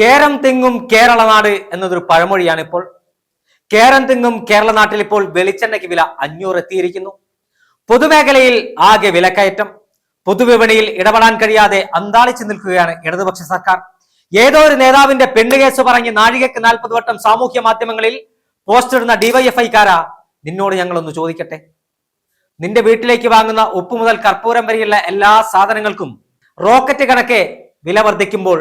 കേരം തെങ്ങും കേരളനാട് എന്നതൊരു പഴമൊഴിയാണ് ഇപ്പോൾ. കേരം തെങ്ങും കേരള നാട്ടിൽ ഇപ്പോൾ വെളിച്ചെണ്ണയ്ക്ക് വില അഞ്ഞൂറ് എത്തിയിരിക്കുന്നു പൊതുമേഖലയിൽ ആകെ വിലക്കയറ്റം. പൊതുവിപണിയിൽ ഇടപെടാൻ കഴിയാതെ അന്താളിച്ചു നിൽക്കുകയാണ് ഇടതുപക്ഷ സർക്കാർ. ഏതോ ഒരു നേതാവിന്റെ പെണ്ണുകേസ് പറഞ്ഞ് നാഴികക്ക് നാൽപ്പത് വട്ടം സാമൂഹ്യ മാധ്യമങ്ങളിൽ പോസ്റ്റ് ഇടുന്ന ഡിവൈഎഫ്ഐക്കാരാ നിന്നോട് ഞങ്ങളൊന്ന് ചോദിക്കട്ടെ? നിന്റെ വീട്ടിലേക്ക് വാങ്ങുന്ന ഉപ്പ് മുതൽ കർപ്പൂരം വരെയുള്ള എല്ലാ സാധനങ്ങൾക്കും റോക്കറ്റ് കണക്കെ വില വർദ്ധിക്കുമ്പോൾ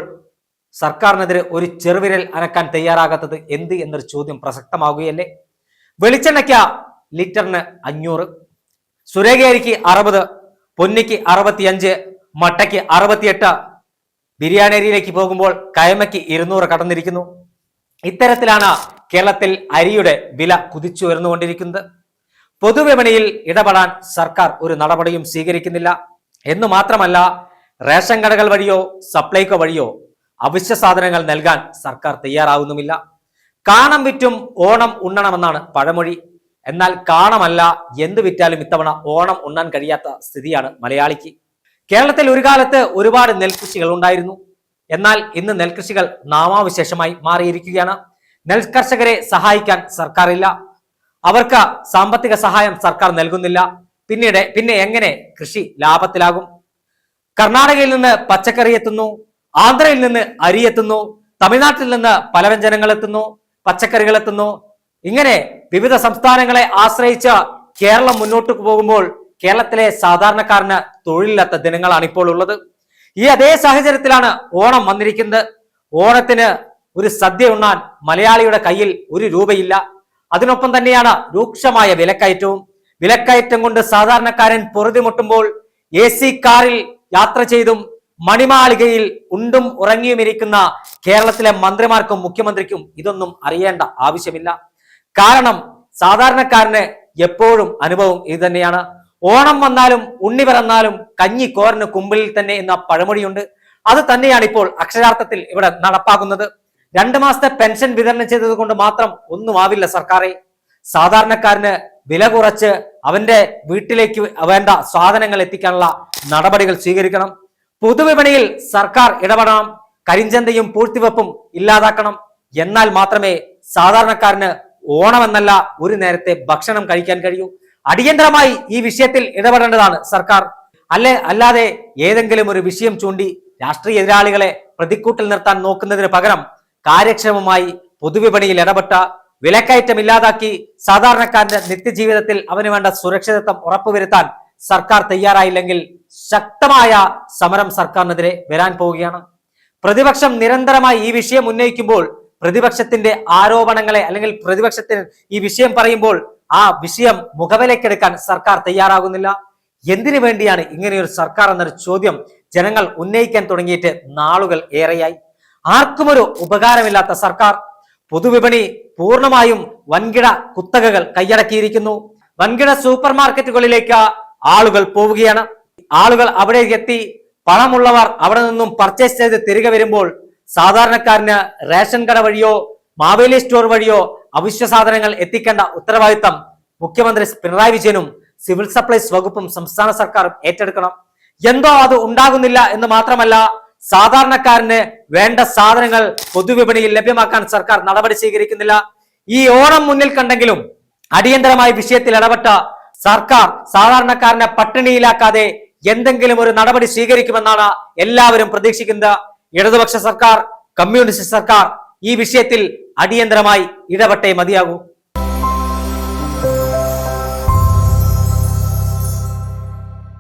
സർക്കാരിനെതിരെ ഒരു ചെറുവിരൽ അനക്കാൻ തയ്യാറാകാത്തത് എന്ത് എന്നൊരു ചോദ്യം പ്രസക്തമാവുകയല്ലേ? വെളിച്ചെണ്ണയ്ക്ക ലിറ്ററിന് അഞ്ഞൂറ് സുരേഖയരിക്ക് അറുപത് പൊന്നിക്ക് അറുപത്തിയഞ്ച് മട്ടയ്ക്ക് അറുപത്തിയെട്ട് ബിരിയാണി അരിയിലേക്ക് പോകുമ്പോൾ കയമയ്ക്ക് ഇരുന്നൂറ് കടന്നിരിക്കുന്നു. ഇത്തരത്തിലാണ് കേരളത്തിൽ അരിയുടെ വില കുതിച്ചു ഉയർന്നുകൊണ്ടിരിക്കുന്നത്. പൊതുവിപണിയിൽ ഇടപെടാൻ സർക്കാർ ഒരു നടപടിയും സ്വീകരിക്കുന്നില്ല. എന്ന് മാത്രമല്ല റേഷൻ കടകൾ വഴിയോ സപ്ലൈകോ വഴിയോ അവശ്യ സാധനങ്ങൾ നൽകാൻ സർക്കാർ തയ്യാറാവുന്നുമില്ല. കാണം വിറ്റും ഓണം ഉണ്ണണമെന്നാണ് പഴമൊഴി. എന്നാൽ കാണമല്ല എന്ത് വിറ്റാലും ഇത്തവണ ഓണം ഉണ്ണാൻ കഴിയാത്ത സ്ഥിതിയാണ് മലയാളിക്ക്. കേരളത്തിൽ ഒരു കാലത്ത് ഒരുപാട് നെൽകൃഷികൾ ഉണ്ടായിരുന്നു. എന്നാൽ ഇന്ന് നെൽകൃഷികൾ നാമാവിശേഷമായി മാറിയിരിക്കുകയാണ്. നെൽകർഷകരെ സഹായിക്കാൻ സർക്കാർ ഇല്ല അവർക്ക് സാമ്പത്തിക സഹായം സർക്കാർ നൽകുന്നില്ല. പിന്നീട് പിന്നെ എങ്ങനെ കൃഷി ലാഭത്തിലാകും? കർണാടകയിൽ നിന്ന് പച്ചക്കറി എത്തുന്നു. ആന്ധ്രയിൽ നിന്ന് അരി എത്തുന്നു തമിഴ്നാട്ടിൽ നിന്ന് പലവ്യഞ്ജനങ്ങൾ എത്തുന്നു പച്ചക്കറികൾ എത്തുന്നു. ഇങ്ങനെ വിവിധ സംസ്ഥാനങ്ങളെ ആശ്രയിച്ച കേരളം മുന്നോട്ട് പോകുമ്പോൾ കേരളത്തിലെ സാധാരണക്കാരന് തൊഴിലില്ലാത്ത ദിനങ്ങളാണ് ഇപ്പോൾ ഉള്ളത്. ഈ അതേ സാഹചര്യത്തിലാണ് ഓണം വന്നിരിക്കുന്നത്. ഓണത്തിന് ഒരു സദ്യ ഉണ്ണാൻ മലയാളിയുടെ കയ്യിൽ ഒരു രൂപയില്ല. അതിനൊപ്പം തന്നെയാണ് രൂക്ഷമായ വിലക്കയറ്റവും. വിലക്കയറ്റം കൊണ്ട് സാധാരണക്കാരൻ പൊറുതിമുട്ടുമ്പോൾ എ കാറിൽ യാത്ര ചെയ്തും മണിമാളികയിൽ ഉണ്ടും ഉറങ്ങിയുമിരിക്കുന്ന കേരളത്തിലെ മന്ത്രിമാർക്കും മുഖ്യമന്ത്രിക്കും ഇതൊന്നും അറിയേണ്ട ആവശ്യമില്ല. കാരണം സാധാരണക്കാരന് എപ്പോഴും അനുഭവം ഇത് തന്നെയാണ്. ഓണം വന്നാലും ഉണ്ണി പിറന്നാലും കഞ്ഞി കോരന് കുമ്പിളിൽ തന്നെ എന്ന പഴമൊഴിയുണ്ട്. അത് തന്നെയാണ് ഇപ്പോൾ അക്ഷരാർത്ഥത്തിൽ ഇവിടെ നടപ്പാക്കുന്നത്. രണ്ട് മാസത്തെ പെൻഷൻ വിതരണം ചെയ്തത് കൊണ്ട് മാത്രം ഒന്നും ആവില്ല സർക്കാരെ. സാധാരണക്കാരന് വില കുറച്ച് അവന്റെ വീട്ടിലേക്ക് വേണ്ട സാധനങ്ങൾ എത്തിക്കാനുള്ള നടപടികൾ സ്വീകരിക്കണം. പൊതുവിപണിയിൽ സർക്കാർ ഇടപെടണം കരിഞ്ചന്തയും പൂഴ്ത്തിവെപ്പും ഇല്ലാതാക്കണം. എന്നാൽ മാത്രമേ സാധാരണക്കാരന് ഓണമെന്നല്ല ഒരു നേരത്തെ ഭക്ഷണം കഴിക്കാൻ കഴിയൂ. അടിയന്തരമായി ഈ വിഷയത്തിൽ ഇടപെടേണ്ടതാണ് സർക്കാർ. അല്ലെ അല്ലാതെ ഏതെങ്കിലും ഒരു വിഷയം ചൂണ്ടി രാഷ്ട്രീയ എതിരാളികളെ പ്രതിക്കൂട്ടിൽ നിർത്താൻ നോക്കുന്നതിന് പകരം കാര്യക്ഷമമായി പൊതുവിപണിയിൽ ഇടപെട്ട വിലക്കയറ്റം ഇല്ലാതാക്കി സാധാരണക്കാരന്റെ നിത്യജീവിതത്തിൽ അവന് വേണ്ട സുരക്ഷിതത്വം ഉറപ്പുവരുത്താൻ സർക്കാർ തയ്യാറായില്ലെങ്കിൽ ശക്തമായ സമരം സർക്കാരിനെതിരെ വരാൻ പോവുകയാണ്. പ്രതിപക്ഷം നിരന്തരമായി ഈ വിഷയം ഉന്നയിക്കുമ്പോൾ പ്രതിപക്ഷത്തിന്റെ ആരോപണങ്ങളെ അല്ലെങ്കിൽ പ്രതിപക്ഷത്തിന് ഈ വിഷയം പറയുമ്പോൾ ആ വിഷയം മുഖവിലേക്കെടുക്കാൻ സർക്കാർ തയ്യാറാകുന്നില്ല. എന്തിനു വേണ്ടിയാണ് ഇങ്ങനെയൊരു സർക്കാർ എന്നൊരു ചോദ്യം ജനങ്ങൾ ഉന്നയിക്കാൻ തുടങ്ങിയിട്ട് നാളുകൾ ഏറെയായി. ആർക്കും ഒരു ഉപകാരമില്ലാത്ത സർക്കാർ. പൊതുവിപണി പൂർണമായും വൻകിട കുത്തകകൾ കൈയടക്കിയിരിക്കുന്നു. വൻകിട സൂപ്പർ മാർക്കറ്റുകളിലേക്ക് ആളുകൾ പോവുകയാണ്. ആളുകൾ അവിടേക്ക് എത്തി പണമുള്ളവർ അവിടെ നിന്നും പർച്ചേസ് ചെയ്ത് തിരികെ വരുമ്പോൾ സാധാരണക്കാരന് റേഷൻ കട വഴിയോ മാവേലി സ്റ്റോർ വഴിയോ അവശ്യ സാധനങ്ങൾ എത്തിക്കേണ്ട ഉത്തരവാദിത്തം മുഖ്യമന്ത്രി പിണറായി വിജയനും സിവിൽ സപ്ലൈസ് വകുപ്പും സംസ്ഥാന സർക്കാരും ഏറ്റെടുക്കണം. എന്തോ അത് ഉണ്ടാകുന്നില്ല എന്ന് മാത്രമല്ല സാധാരണക്കാരന് വേണ്ട സാധനങ്ങൾ പൊതുവിപണിയിൽ ലഭ്യമാക്കാൻ സർക്കാർ നടപടി സ്വീകരിക്കുന്നില്ല. ഈ ഓണം മുന്നിൽ കണ്ടെങ്കിലും അടിയന്തരമായ വിഷയത്തിൽ ഇടപെട്ട സർക്കാർ സാധാരണക്കാരനെ പട്ടിണിയിലാക്കാതെ എന്തെങ്കിലും ഒരു നടപടി സ്വീകരിക്കുമെന്നാണ് എല്ലാവരും പ്രതീക്ഷിക്കുന്നത്. ഇടതുപക്ഷ സർക്കാർ കമ്മ്യൂണിസ്റ്റ് സർക്കാർ ഈ വിഷയത്തിൽ അടിയന്തരമായി ഇടപെട്ടേ മതിയാകൂ.